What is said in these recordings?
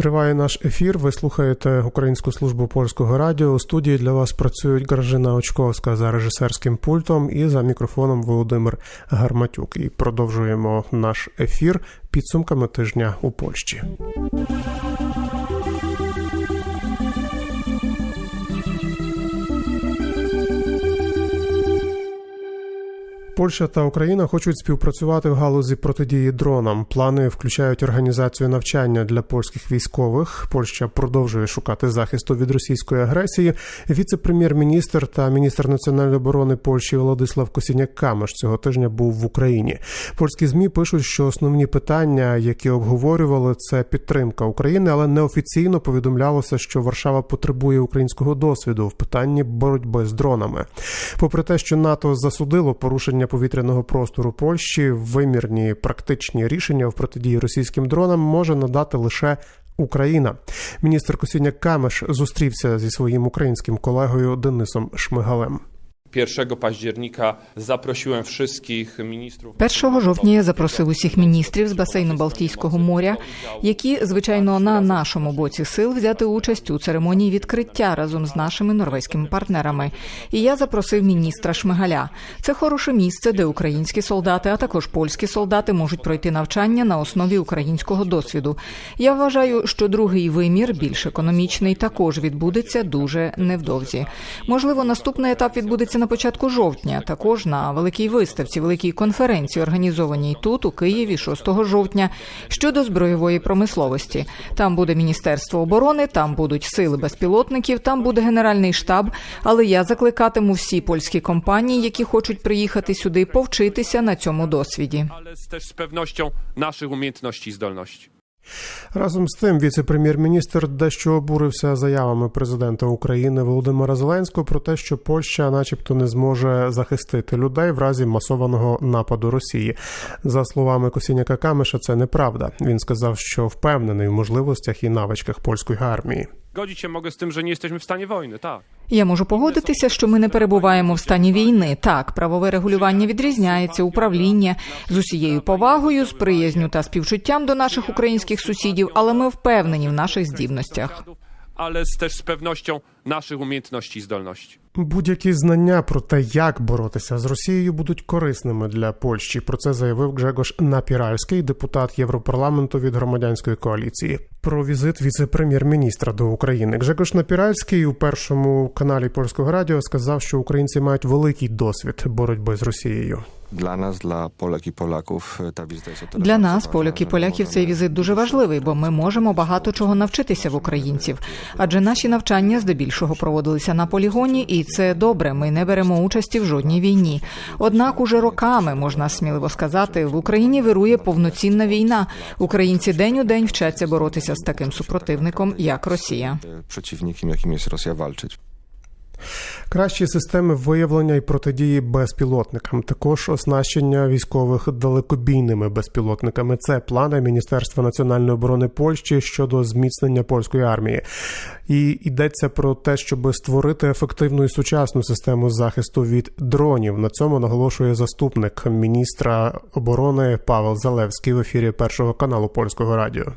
Триває наш ефір. Ви слухаєте Українську службу польського радіо. У студії для вас працюють Гражина Очковська за режисерським пультом і за мікрофоном Володимир Гарматюк. І продовжуємо наш ефір підсумками тижня у Польщі. Польща та Україна хочуть співпрацювати в галузі протидії дронам. Плани включають організацію навчання для польських військових. Польща продовжує шукати захисту від російської агресії. Віце-прем'єр-міністр та міністр національної оборони Польщі Владислав Косіняк Камеш цього тижня був в Україні. Польські змі пишуть, що основні питання, які обговорювали, це підтримка України, але неофіційно повідомлялося, що Варшава потребує українського досвіду в питанні боротьби з дронами. Попри те, що НАТО засудило порушення повітряного простору Польщі, вимірні практичні рішення в протидії російським дронам може надати лише. Україна, міністр Косіняк Камеш зустрівся зі своїм українським колегою Денисом Шмигалем. 1 października zaprosiłem wszystkich ministrów. 1 жовтня я запросив усіх міністрів з басейну Балтійського моря, які, звичайно, на нашому боці сил взяти участь у церемонії відкриття разом з нашими норвезькими партнерами. І я запросив міністра Шмигаля. Це хороше місце, де українські солдати, а також польські солдати можуть пройти навчання на основі українського досвіду. Я вважаю, що другий вимір, більш економічний, також відбудеться дуже невдовзі. Можливо, наступний етап відбудеться на початку жовтня, також на великій виставці, великій конференції, організованій тут, у Києві, 6 жовтня, щодо збройової промисловості. Там буде міністерство оборони, там будуть сили безпілотників, там буде генеральний штаб. Але я закликатиму всі польські компанії, які хочуть приїхати сюди, повчитися на цьому досвіді. też z pewnością naszych umiejętności i zdolności. Разом з тим, віце-прем'єр-міністр дещо обурився заявами президента України Володимира Зеленського про те, що Польща, начебто, не зможе захистити людей в разі масованого нападу Росії. За словами Косіняка Камиша, це неправда. Він сказав, що впевнений в можливостях і навичках польської армії. Godzić się mogę z tym, że nie jesteśmy w stanie wojny, tak. Я можу погодитися, що ми не перебуваємо в стані війни. Так, правове регулювання відрізняється, управління з усією повагою, з приязню та співчуттям до наших українських сусідів, але ми впевнені в наших здібностях. Z, też z pewnością naszych umiejętności i zdolności. Будь-які знання про те, як боротися з Росією, будуть корисними для Польщі. Про це заявив Гжегош Напіральський, депутат Європарламенту від громадянської коаліції. Про візит віце-прем'єр-міністра до України. Гжегош Напіральський у першому каналі польського радіо сказав, що українці мають великий досвід боротьби з Росією. Polek i Polaków ta wizyta jest o tyle Для нас, поляк і поляків, цей візит дуже важливий, бо ми можемо багато чого навчитися в українців. Адже наші навчання здебільшого проводилися на полігоні, і це добре. Ми не беремо участі в жодній війні. Однак, уже роками можна сміливо сказати, в Україні вирує повноцінна війна. Українці день у день вчаться боротися з таким супротивником, як Росія. e, przeciwnikiem, jakim jest Rosja, walczyć. Кращі системи виявлення і протидії безпілотникам, також оснащення військових далекобійними безпілотниками. Це плани Міністерства національної оборони Польщі щодо зміцнення польської армії. І йдеться про те, щоб створити ефективну і сучасну систему захисту від дронів. На цьому наголошує заступник міністра оборони Павел Залевський в ефірі першого каналу польського радіо.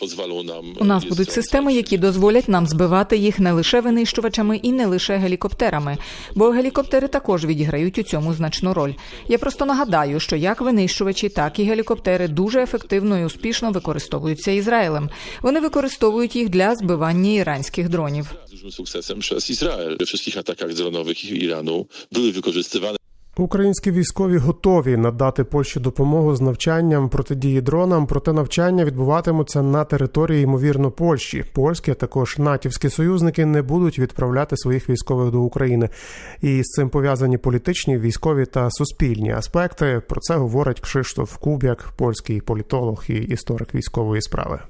Pozwolą. У нас будуть системи, які дозволять нам збивати їх не лише винищувачами і не лише гелікоптерами, бо гелікоптери також відіграють у цьому значну роль. Я просто нагадаю, що як винищувачі, так і гелікоптери дуже ефективно і успішно використовуються Ізраїлем. Вони використовують їх для збивання іранських дронів. Dużym sukcesem przez Izrael. We wszystkich atakach dronowych Iranu były wykorzystywane Українські військові готові надати Польщі допомогу з навчанням протидії дронам, проте навчання відбуватимуться на території ймовірно Польщі. Польські а також натівські союзники не будуть відправляти своїх військових до України. І з цим пов'язані політичні, військові та суспільні аспекти. Про це говорить Кшиштоф Кубяк, польський політолог і історик військової справи.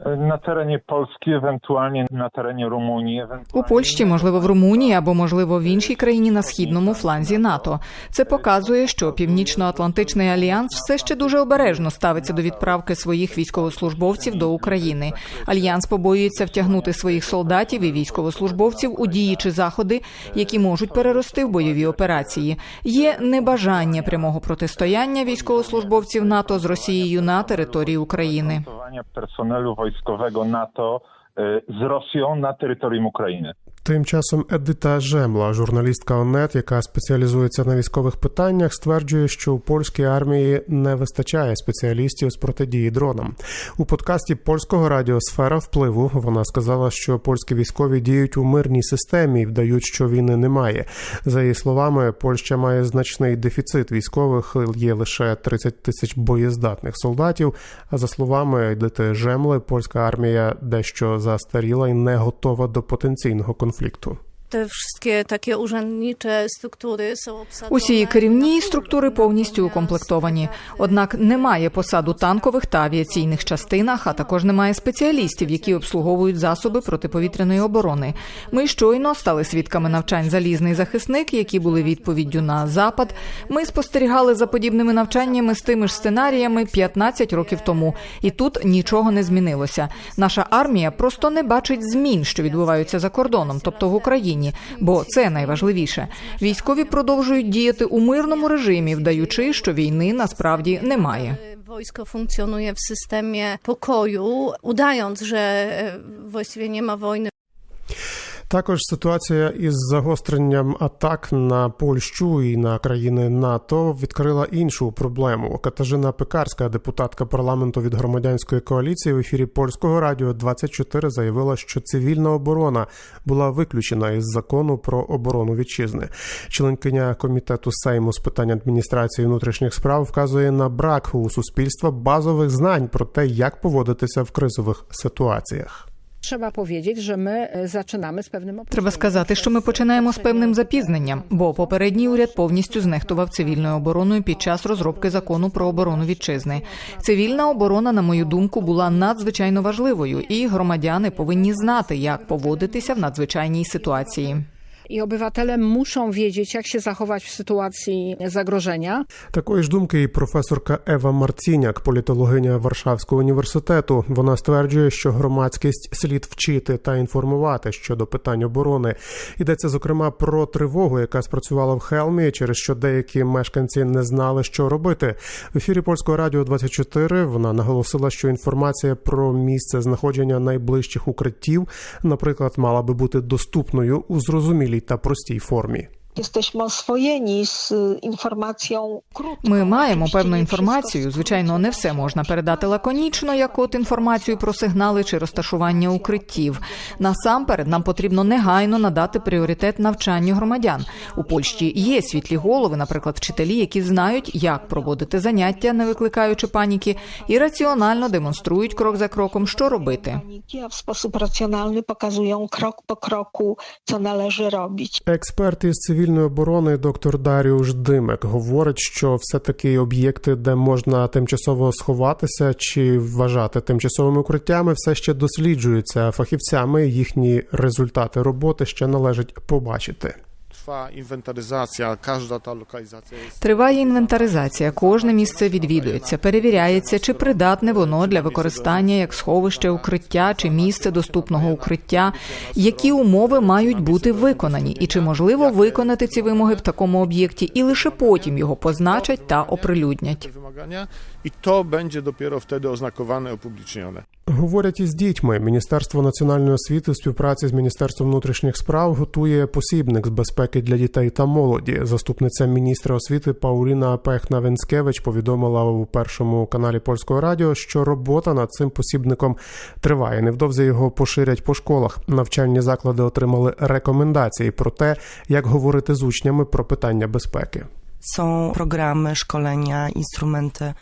Na terenie Polski, ewentualnie na terenie Rumunii. У Польщі, можливо, в Румунії або можливо в іншій країні на східному фланзі НАТО. Це показує, що Північно-Атлантичний альянс все ще дуже обережно ставиться до відправки своїх військовослужбовців до України. Альянс побоюється втягнути своїх солдатів і військовослужбовців у дії чи заходи, які можуть перерости в бойові операції. Є небажання прямого протистояння військовослужбовців НАТО з Росією на території України. Personelu wojskowego NATO y, z Rosją na terytorium Ukrainy. Тим часом Едита Жемла, журналістка ОНЕТ, яка спеціалізується на військових питаннях, стверджує, що у польській армії не вистачає спеціалістів з протидії дронам. У подкасті польського радіо Сфера впливу вона сказала, що польські військові діють у мирній системі і вдають, що війни немає. За її словами, Польща має значний дефіцит військових, є лише 30 тисяч боєздатних солдатів. А за словами Едити Жемли, польська армія дещо застаріла і не готова до потенційного конфлікту. conflicto. Te wszystkie takie urzędnicze struktury są obsadzone. Усі керівні структури повністю укомплектовані. Однак немає посад у танкових та авіаційних частинах, а також немає спеціалістів, які обслуговують засоби протиповітряної оборони. Ми щойно стали свідками навчань залізний захисник, які були відповіддю на запад. Ми спостерігали за подібними навчаннями з тими ж сценаріями 15 років тому, і тут нічого не змінилося. Наша армія просто не бачить змін, що відбуваються за кордоном, тобто в Україні, бо це найважливіше. Військові продовжують діяти у мирному режимі, вдаючи, що війни насправді немає. Wojsko функціонує в системі покою, удаючи, що в właściwie немає wojny. Також ситуація із загостренням атак на Польщу і на країни НАТО відкрила іншу проблему. Катажина Пекарська, депутатка парламенту від громадянської коаліції, в ефірі польського радіо 24 заявила, що цивільна оборона була виключена із закону про оборону вітчизни. Членкиня комітету Сейму з питань адміністрації внутрішніх справ вказує на брак у суспільства базових знань про те, як поводитися в кризових ситуаціях. Trzeba powiedzieć, що ми зачинаємо zaczynamy певним. Треба сказати, що ми починаємо з певним запізненням, бо попередній уряд повністю знехтував цивільною обороною під час розробки закону про оборону вітчизни. Цивільна оборона, на мою думку, була надзвичайно важливою, і громадяни повинні знати, як поводитися в надзвичайній ситуації. I obywatele muszą wiedzieć, jak się zachować w sytuacji zagrożenia. Такої ж думки і професорка Ева Марціняк, політологиня Варшавського університету. Вона стверджує, що громадськість слід вчити та інформувати щодо питань оборони. Йдеться зокрема про тривогу, яка спрацювала в Хелмі, через що деякі мешканці не знали, що робити. В ефірі польського радіо 24 вона наголосила, що інформація про місце знаходження найближчих укриттів, наприклад, мала би бути доступною у зрозумілій та простій формі. Jesteśmy oswojeni z y, informacją. Ми маємо певну інформацію. Звичайно, не все можна передати лаконічно, як от інформацію про сигнали чи розташування укриттів. Насамперед, нам потрібно негайно надати пріоритет навчанню громадян. У Польщі є світлі голови, наприклад, вчителі, які знають, як проводити заняття, не викликаючи паніки, і раціонально демонструють крок за кроком, що робити. paniki, a w sposób racjonalny pokazują krok po kroku, co należy robić. Експерт із цивільної оборони доктор Даріуш Димек говорить, що все таки об'єкти, де можна тимчасово сховатися чи вважати тимчасовими укриттями, все ще досліджуються фахівцями. Їхні результати роботи ще належить побачити. Trwa każda ta lokalizacja jest Триває інвентаризація. Кожне місце відвідується, перевіряється, чи придатне воно для використання як сховище укриття чи місце доступного укриття, які умови мають бути виконані, і чи можливо виконати ці вимоги в такому об'єкті, і лише потім його позначать та оприлюднять. i to będzie dopiero wtedy oznakowane, opublicznione. Говорять із дітьми. Міністерство національної освіти в співпраці з міністерством внутрішніх справ готує посібник з безпеки для дітей та молоді. Заступниця міністра освіти Пауліна Пехна Венскевич повідомила у першому каналі польського радіо, що робота над цим посібником триває. Невдовзі його поширять по школах. Навчальні заклади отримали рекомендації про те, як говорити з учнями про питання безпеки. Są programy, szkolenia, instrumenty.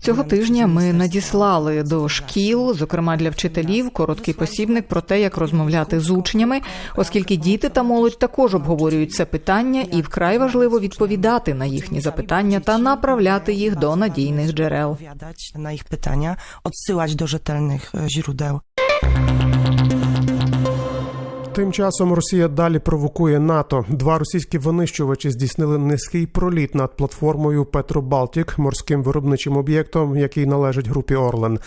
Цього тижня ми надіслали до шкіл, зокрема для вчителів, короткий посібник про те, як розмовляти з учнями, оскільки діти та молодь також обговорюють це питання, і вкрай важливо відповідати на їхні запитання та направляти їх до надійних джерел. на їх питання, відсилати до жительних джерел. źródeł. Тим часом Росія далі провокує НАТО. Два російські винищувачі здійснили низький проліт над платформою Петробалтік, морським виробничим об'єктом, який належить групі Орлен.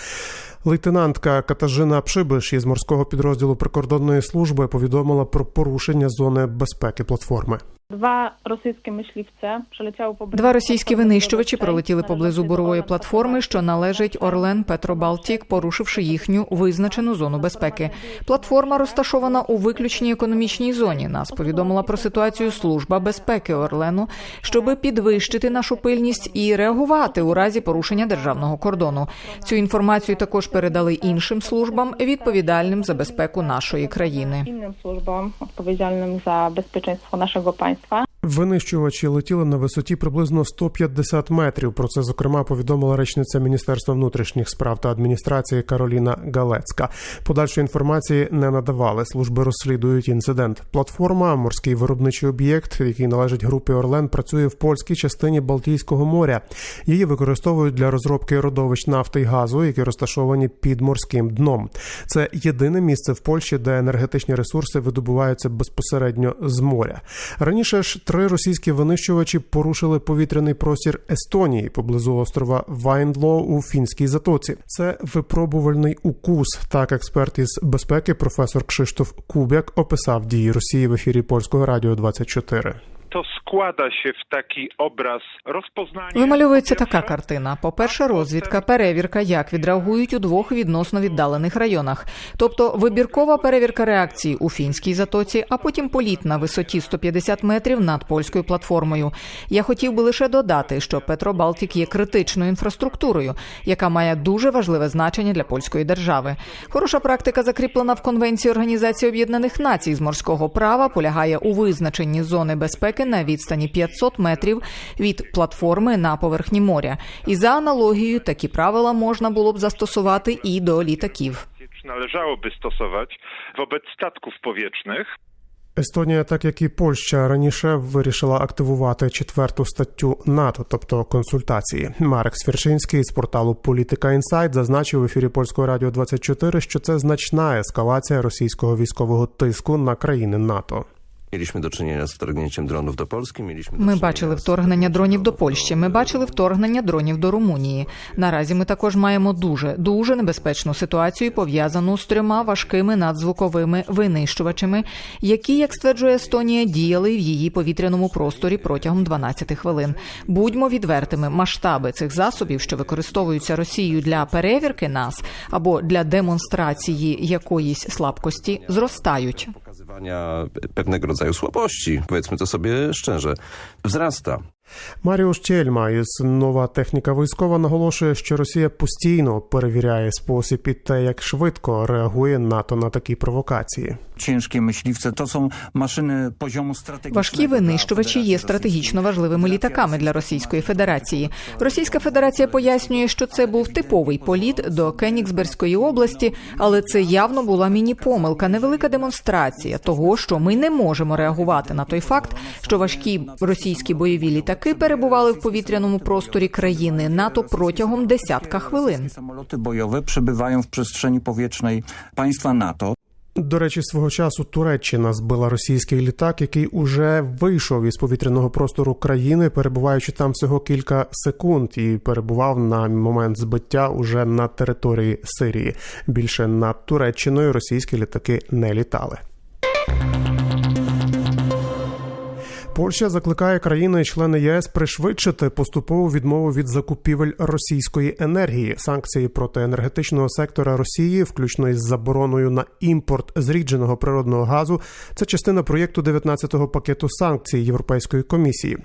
Лейтенантка Катажина Пшибиш із морського підрозділу прикордонної служби повідомила про порушення зони безпеки платформи. Два прилетіли поблизу. Два російські винищувачі пролетіли поблизу бурової платформи, що належить Орлен Петробалтік, порушивши їхню визначену зону безпеки. Платформа розташована у виключній економічній зоні. Нас повідомила про ситуацію служба безпеки Орлену, щоби підвищити нашу пильність і реагувати у разі порушення державного кордону. Цю інформацію також передали іншим службам, відповідальним за безпеку нашої країни. Innym służbom odpowiedzialnym za bezpieczeństwo naszego państwa. Винищувачі летіли на висоті приблизно 150 метрів. Про це зокрема повідомила речниця Міністерства внутрішніх справ та адміністрації Кароліна Галецька. Подальшої інформації не надавали. Служби розслідують інцидент. Платформа, морський виробничий об'єкт, який належить групі Орлен, працює в польській частині Балтійського моря. Її використовують для розробки родовищ нафти й газу, які розташовані під морським дном. Це єдине місце в Польщі, де енергетичні ресурси видобуваються безпосередньо з моря. Раніше ж три російські винищувачі порушили повітряний простір Естонії поблизу острова Вайндло у фінській затоці. Це випробувальний укус. Так, експерт із безпеки професор Кшиштоф Кубяк описав дії Росії в ефірі польського радіо 24. To składa się w taki obraz rozpoznania. Вимальовується така картина: по-перше, розвідка, перевірка, як відреагують у двох відносно віддалених районах, тобто вибіркова перевірка реакції у фінській затоці, а потім політ на висоті 150 метрів над польською платформою. Я хотів би лише додати, що Петробалтік є критичною інфраструктурою, яка має дуже важливе значення для польської держави. Хороша практика, закріплена в Конвенції Організації Об'єднаних Націй з морського права, полягає у визначенні зони безпеки на відстані 500 метрів від платформи на поверхні моря. І за аналогією такі правила можна було б застосувати і до літаків. Należałoby stosować wobec statków powietrznych. Естонія, так як і Польща, раніше вирішила активувати четверту статтю НАТО, тобто консультації. Марек Свірчинський з порталу Політика Інсайт зазначив в ефірі польського радіо 24, що це значна ескалація російського військового тиску на країни НАТО. Mieliśmy do czynienia z wtargnięciem dronów do Polski, mieliśmy do Ми бачили вторгнення дронів до Польщі. Ми бачили вторгнення дронів до Румунії. Наразі ми також маємо дуже дуже небезпечну ситуацію, пов'язану з трьома важкими надзвуковими винищувачами, які, як стверджує Естонія, діяли в її повітряному просторі протягом 12 хвилин. Будьмо відвертими, масштаби цих засобів, що використовуються Росією для перевірки нас або для демонстрації якоїсь слабкості, зростають. Pewnego rodzaju słabości, powiedzmy to sobie szczerze, wzrasta. Маріуш Чельма із нова техніка військова наголошує, що Росія постійно перевіряє спосіб і те, як швидко реагує НАТО на такі провокації. Myśliwce to są maszyny poziomu strategicznego. Важкі винищувачі є стратегічно важливими літаками для Російської Федерації. Російська Федерація пояснює, що це був типовий політ до Кенігсберзької області, але це явно була міні-помилка, невелика демонстрація того, що ми не можемо реагувати на той факт, що важкі російські бойові літаки перебували в повітряному просторі країни НАТО протягом десятка хвилин. Samoloty bojowe przebywają w przestrzeni powietrznej państwa NATO. До речі, свого часу Туреччина збила російський літак, який уже вийшов із повітряного простору країни, перебуваючи там всього кілька секунд, і перебував на момент збиття уже на території Сирії. Більше над Туреччиною російські літаки не літали. Польща закликає країни-члени ЄС пришвидшити поступову відмову від закупівель російської енергії. Санкції проти енергетичного сектора Росії, включно із забороною на імпорт зрідженого природного газу, це частина проєкту 19-го пакету санкцій Європейської комісії.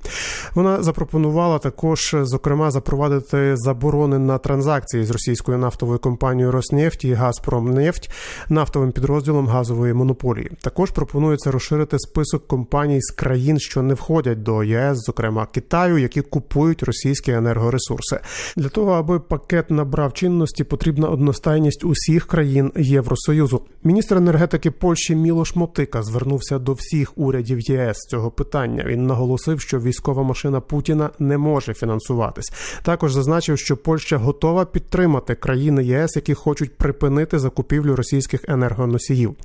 Вона запропонувала також, зокрема, запровадити заборони на транзакції з російською нафтовою компанією Роснефть і Газпромнефть, нафтовим підрозділом газової монополії. Також пропонується розширити список компаній з країн, що не входять до ЄС, зокрема Китаю, які купують російські енергоресурси. Для того аби пакет набрав чинності, потрібна одностайність усіх країн Євросоюзу. Міністр енергетики Польщі Мілош Мотика звернувся до всіх урядів ЄС цього питання. Він наголосив, що військова машина Путіна не може фінансуватись. Також зазначив, що Польща готова підтримати країни ЄС, які хочуть припинити закупівлю російських енергоносіїв.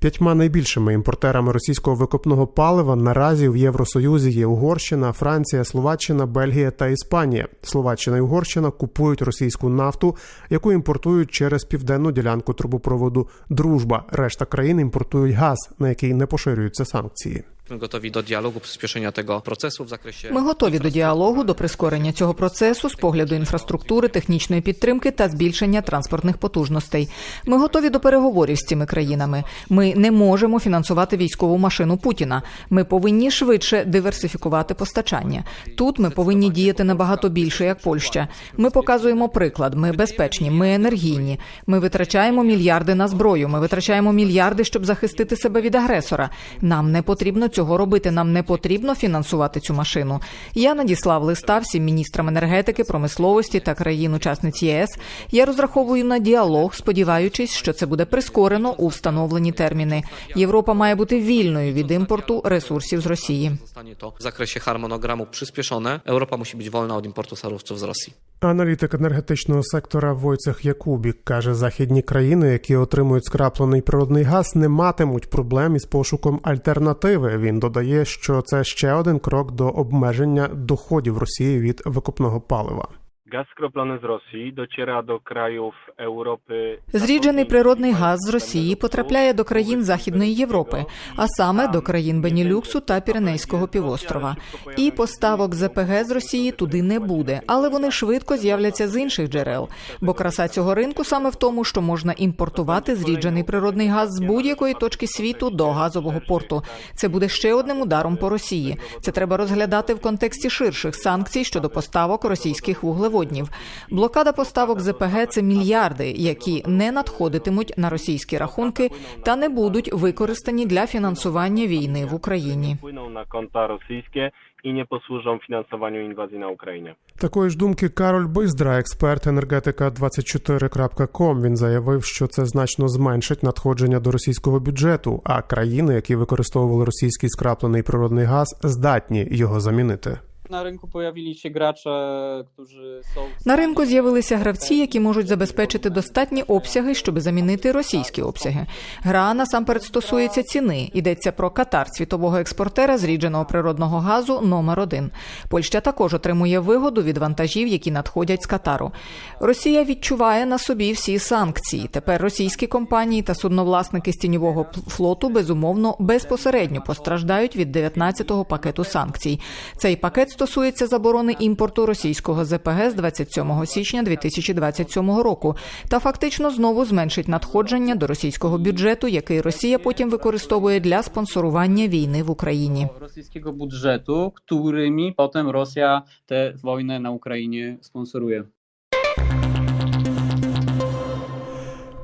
П'ятьма найбільшими імпортерами російського викопного палива наразі в Євросоюзі є Угорщина, Франція, Словаччина, Бельгія та Іспанія. Словаччина і Угорщина купують російську нафту, яку імпортують через південну ділянку трубопроводу Дружба. Решта країн імпортують газ, на який не поширюються санкції. Gotowi do dialogu, przyspieszenia tego procesu w zakresie. Ми готові до діалогу, до прискорення цього процесу з погляду інфраструктури, технічної підтримки та збільшення транспортних потужностей. Ми готові до переговорів з цими країнами. Ми не можемо фінансувати військову машину Путіна. Ми повинні швидше диверсифікувати постачання. Тут ми повинні діяти набагато більше, як Польща. Ми показуємо приклад. Ми безпечні, ми енергійні. Ми витрачаємо мільярди на зброю. Ми витрачаємо мільярди, щоб захистити себе від агресора. Нам не потрібно цього робити. Нам не потрібно фінансувати цю машину. Я надіслав листа всім міністрам енергетики, промисловості та країн-учасниць ЄС. Я розраховую на діалог, сподіваючись, що це буде прискорено у встановлені терміни. Європа має бути вільною від імпорту ресурсів з Росії. Zostanie to w zakresie harmonogramu przyspieszone. Europa musi być wolna od importu surowców z. Аналітик енергетичного сектора Войцех Якубік каже, західні країни, які отримують скраплений природний газ, не матимуть проблем із пошуком альтернативи. Він додає, що це ще один крок до обмеження доходів Росії від викопного палива. Gaz skroplony z Rosji dociera do krajów Europy. Зріджений природний газ з Росії потрапляє до країн Західної Європи, а саме до країн Бенілюксу та Піренейського півострова. І поставок ЗПГ з Росії туди не буде, але вони швидко з'являться з інших джерел. Бо краса цього ринку саме в тому, що можна імпортувати зріджений природний газ з будь-якої точки світу до газового порту. Це буде ще одним ударом по Росії. Це треба розглядати в контексті ширших санкцій щодо поставок російських вуглеводнів. Блокада поставок ЗПГ це мільярди, які не надходитимуть на російські рахунки та не будуть використані для фінансування війни в Україні. Na konta rosyjskie i nie posłużą finansowaniu inwazji na Ukrainie. Такої ж думки Кароль Биздра, експерт енергетика 24.com. Він заявив, що це значно зменшить надходження до російського бюджету, а країни, які використовували російський скраплений природний газ, здатні його замінити. Na rynku pojawili się gracze, którzy. На ринку з'явилися гравці, які можуть забезпечити достатні обсяги, щоб замінити російські обсяги. Гра насамперед стосується ціни. Йдеться про Катар, світового експортера зрідженого природного газу номер один. Польща також отримує вигоду від вантажів, які надходять з Катару. Росія відчуває на собі всі санкції. Тепер російські компанії та судновласники з тіньового флоту безумовно безпосередньо постраждають від 19-го пакету санкцій. Цей пакет стосується заборони імпорту російського ЗПГ з 27 січня 2027 року та фактично знову зменшить надходження до російського бюджету, який Росія потім використовує для спонсорування війни в Україні. Російського бюджету, którymi потім Росія те війни на Україні sponsoruje.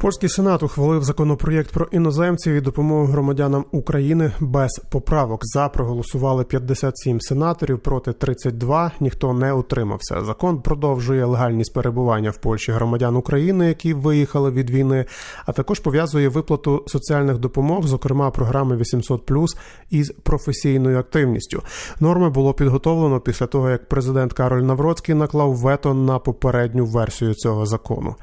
Польський сенат ухвалив законопроєкт про іноземців і допомогу громадянам України без поправок. За проголосували 57 сенаторів проти 32, Ніхто не утримався. Закон продовжує легальність перебування в Польщі громадян України, які виїхали від війни, а також пов'язує виплату соціальних допомог, зокрема програми 800+, із професійною активністю. Норми було підготовлено після того, як президент Кароль Навроцький наклав вето на попередню версію цього закону.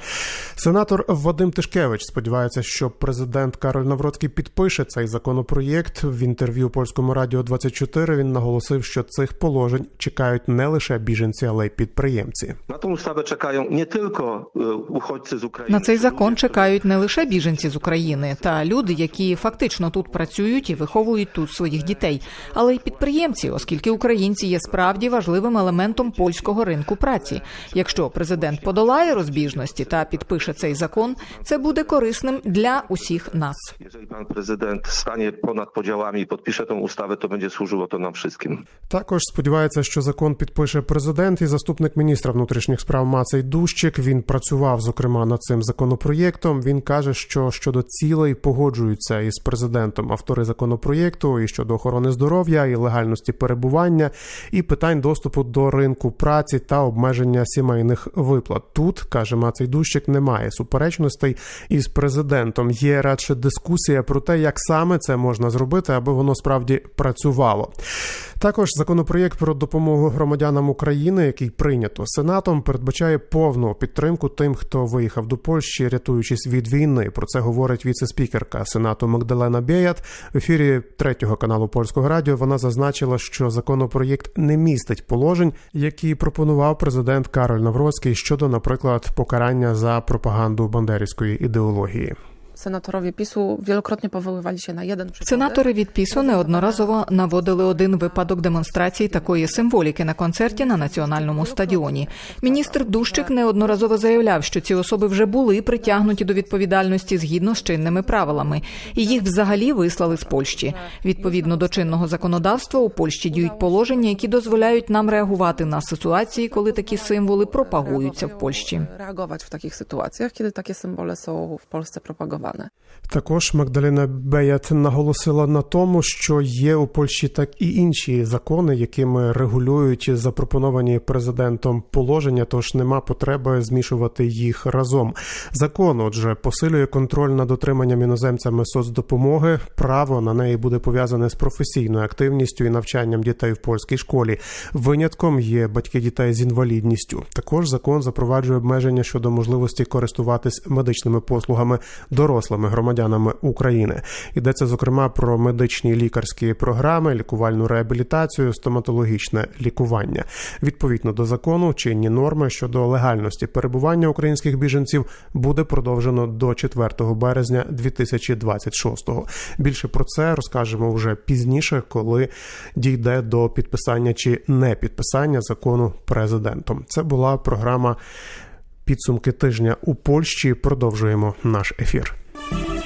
Сенатор Вадим Тишкевич сподівається, що президент Кароль Навроцький підпише цей законопроєкт. В інтерв'ю польському радіо 24 він наголосив, що цих положень чекають не лише біженці, але й підприємці. Na tą ustawę czekają nie tylko e, uchodźcy z Ukrainy. На цей закон чекають не лише біженці з України та люди, які фактично тут працюють і виховують тут своїх дітей, але й підприємці, оскільки українці є справді важливим елементом польського ринку праці. Якщо президент подолає розбіжності та підпише цей закон, це буде корисним для усіх нас. Jeżeli pan prezydent stanie ponad podziałami i podpisze tą ustawę, to będzie służyło to nam wszystkim. Також сподівається, що закон підпише президент і заступник міністра внутрішніх справ Мацей Дущик. Він працював зокрема над цим законопроєктом. Він каже, що щодо цілей погоджуються із президентом автори законопроєкту і щодо охорони здоров'я, і легальності перебування, і питань доступу до ринку праці та обмеження сімейних виплат. Тут каже Мацей Дущик, немає суперечностей. Із президентом. Є радше дискусія про те, як саме це можна зробити, аби воно справді працювало. Також законопроєкт про допомогу громадянам України, який прийнято сенатом, передбачає повну підтримку тим, хто виїхав до Польщі, рятуючись від війни. Про це говорить віце-спікерка Сенату Магдалена Бєят. В ефірі третього каналу польського радіо вона зазначила, що законопроєкт не містить положень, які пропонував президент Кароль Навроцький щодо, наприклад, покарання за пропаганду бандерівської ідеології. Senatorowie PiSu wielokrotnie powoływali się na jeden. Сенатори від ПІСу неодноразово наводили один випадок демонстрації такої символіки на концерті на національному стадіоні. Міністр Дущик неодноразово заявляв, що ці особи вже були притягнуті до відповідальності згідно з чинними правилами, і їх взагалі вислали з Польщі. Відповідно до чинного законодавства у Польщі діють положення, які дозволяють нам реагувати на ситуації, коли такі символи пропагуються в Польщі. Reagować w takich sytuacjach, kiedy takie symbole są w Polsce propagowane. Також Магдалина Беят наголосила на тому, що є у Польщі так і інші закони, якими регулюють запропоновані президентом положення, тож нема потреби змішувати їх разом. Закон, отже, посилює контроль над отриманням іноземцями соцдопомоги. Право на неї буде пов'язане з професійною активністю і навчанням дітей в польській школі. Винятком є батьки дітей з інвалідністю. Також закон запроваджує обмеження щодо можливості користуватись медичними послугами дорослими громадянами України. Йдеться зокрема про медичні лікарські програми, лікувальну реабілітацію, стоматологічне лікування. Відповідно до закону, чинні норми щодо легальності перебування українських біженців буде продовжено до 4 березня 2026-го. Більше про це розкажемо вже пізніше, коли дійде до підписання чи не підписання закону президентом. Це була програма підсумки тижня у Польщі. Продовжуємо наш ефір. Thank you.